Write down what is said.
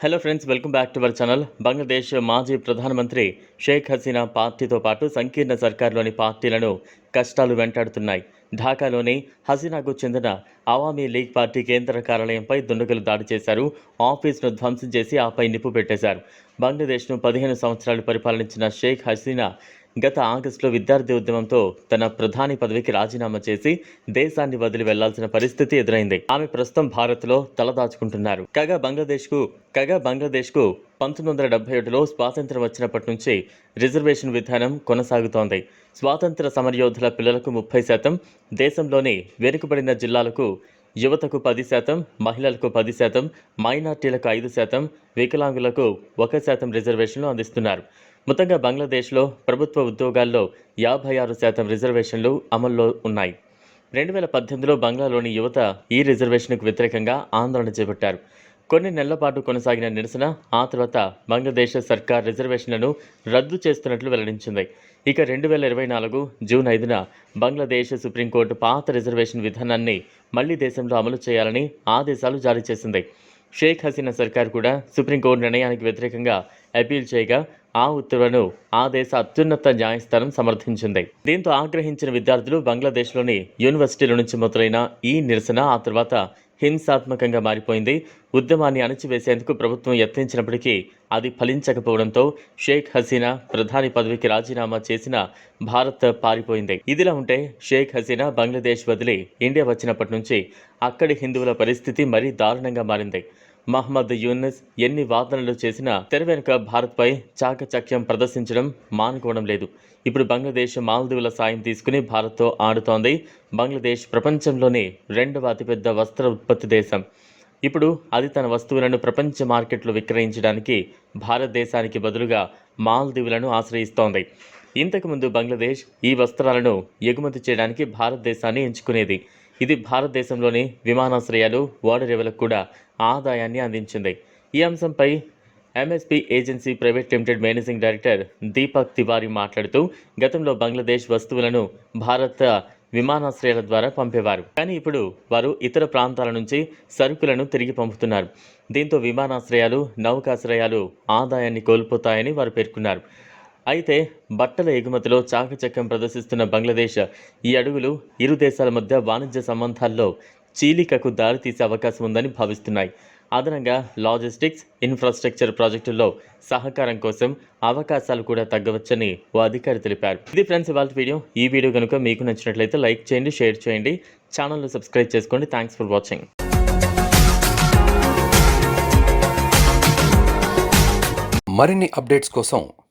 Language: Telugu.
Hello friends welcome back to our channel Bangladesh మాజీ ప్రధానమంత్రి షేక్ హసీనా పార్టీతో పాటు సంకీర్ణ సర్కార్లోని పార్టీలను కష్టాలు వెంటాడుతున్నాయి ఢాకాలోని హసీనాకు చెందిన అవామీ లీగ్ పార్టీ కేంద్ర కార్యాలయంపై దుండగులు దాడి చేశారు. ఆఫీసును ధ్వంసం చేసి ఆపై నిప్పు పెట్టేశారు. బంగ్లాదేశ్ను పదిహేను సంవత్సరాలు పరిపాలించిన షేక్ హసీనా గత ఆగస్టులో విద్యార్థి ఉద్యమంతో తన ప్రధాని పదవికి రాజీనామా చేసి దేశాన్ని వదిలి వెళ్ళాల్సిన పరిస్థితి ఎదురైంది. ఆమె ప్రస్తుతం భారత్లో తలదాచుకుంటున్నారు కాగా బంగ్లాదేశ్కు కాగా బంగ్లాదేశ్కు పంతొమ్మిది వందల డెబ్బై ఒకటిలో స్వాతంత్ర్యం వచ్చినప్పటి నుంచి రిజర్వేషన్ విధానం కొనసాగుతోంది. స్వాతంత్ర సమరయోధుల పిల్లలకు ముప్పై శాతం దేశంలోని వెనుకబడిన జిల్లాలకు యువతకు పది శాతం మహిళలకు పది శాతం మైనార్టీలకు ఐదు శాతం వికలాంగులకు ఒక శాతం రిజర్వేషన్లు అందిస్తున్నారు. మొత్తంగా బంగ్లాదేశ్లో ప్రభుత్వ ఉద్యోగాల్లో యాభై ఆరు శాతం రిజర్వేషన్లు అమల్లో ఉన్నాయి. రెండు వేల పద్దెనిమిదిలో బంగ్లాలోని యువత ఈ రిజర్వేషన్కు వ్యతిరేకంగా ఆందోళన చేపట్టారు. కొన్ని నెలల పాటు కొనసాగిన నిరసన ఆ తర్వాత బంగ్లాదేశ్ సర్కార్ రిజర్వేషన్లను రద్దు చేస్తున్నట్లు వెల్లడించింది. ఇక రెండు వేల ఇరవై నాలుగు జూన్ ఐదున బంగ్లాదేశ్ సుప్రీంకోర్టు పాత రిజర్వేషన్ విధానాన్ని మళ్ళీ దేశంలో అమలు చేయాలని ఆదేశాలు జారీ చేసింది. షేక్ హసీనా సర్కార్ కూడా సుప్రీంకోర్టు నిర్ణయానికి వ్యతిరేకంగా అపీల్ చేయగా ఆ ఉత్తర్వులను ఆ దేశ అత్యున్నత న్యాయస్థానం సమర్థించింది. దీంతో ఆగ్రహించిన విద్యార్థులు బంగ్లాదేశ్లోని యూనివర్సిటీల నుంచి మొదలైన ఈ నిరసన ఆ తర్వాత హింసాత్మకంగా మారిపోయింది. ఉద్యమాన్ని అణచివేసేందుకు ప్రభుత్వం యత్నించినప్పటికీ అది ఫలించకపోవడంతో షేక్ హసీనా ప్రధాని పదవికి రాజీనామా చేసిన భారత్ పారిపోయింది. ఇదిలా ఉంటే షేక్ హసీనా బంగ్లాదేశ్ వదిలి ఇండియా వచ్చినప్పటి నుంచి అక్కడి హిందువుల పరిస్థితి మరీ దారుణంగా మారింది. మహమ్మద్ యూనిస్ ఎన్ని వాదనలు చేసినా తెర వెనుక భారత్పై చాకచక్యం ప్రదర్శించడం మానుకోవడం లేదు. ఇప్పుడు బంగ్లాదేశ్ మాల్దీవుల సాయం తీసుకుని భారత్తో ఆడుతోంది బంగ్లాదేశ్ ప్రపంచంలోనే రెండవ అతిపెద్ద వస్త్ర ఉత్పత్తి దేశం. ఇప్పుడు అది తన వస్తువులను ప్రపంచ మార్కెట్లో విక్రయించడానికి భారతదేశానికి బదులుగా మాల్దీవులను ఆశ్రయిస్తోంది. ఇంతకుముందు బంగ్లాదేశ్ ఈ వస్త్రాలను ఎగుమతి చేయడానికి భారతదేశాన్ని ఎంచుకునేది. ఇది భారతదేశంలోని విమానాశ్రయాలు ఓడరేవులకు కూడా ఆదాయాన్ని అందించింది. ఈ అంశంపై MSP agency private limited managing director Deepak Tiwari మాట్లాడుతూ గతంలో బంగ్లాదేశ్ వస్తువులను భారత విమానాశ్రయాల ద్వారా పంపేవారు. కానీ ఇప్పుడు వారు ఇతర ప్రాంతాల నుంచి సరుకులను తిరిగి పంపుతున్నారు. దీంతో విమానాశ్రయాలు నౌకాశ్రయాలు ఆదాయాన్ని కోల్పోతాయని వారు పేర్కొన్నారు. అయితే బట్టల ఎగుమతిలో చాకచక్యం ప్రదర్శిస్తున్న బంగ్లాదేశ్ ఈ అడుగులు ఇరు దేశాల మధ్య వాణిజ్య సంబంధాల్లో చీలికకు దారితీసే అవకాశం ఉందని భావిస్తున్నాయి. అదనంగా లాజిస్టిక్స్ ఇన్ఫ్రాస్ట్రక్చర్ ప్రాజెక్టుల్లో సహకారం కోసం అవకాశాలు కూడా తగ్గవచ్చని ఓ అధికారి తెలిపారు. ఇది ఫ్రెండ్స్ ఇవాళ వీడియో. ఈ వీడియో కనుక మీకు నచ్చినట్లయితే లైక్ చేయండి షేర్ చేయండి. ఛానల్ను సబ్స్క్రైబ్ చేసుకోండి థ్యాంక్స్ ఫర్ వాచింగ్. మరిన్ని అప్డేట్స్ కోసం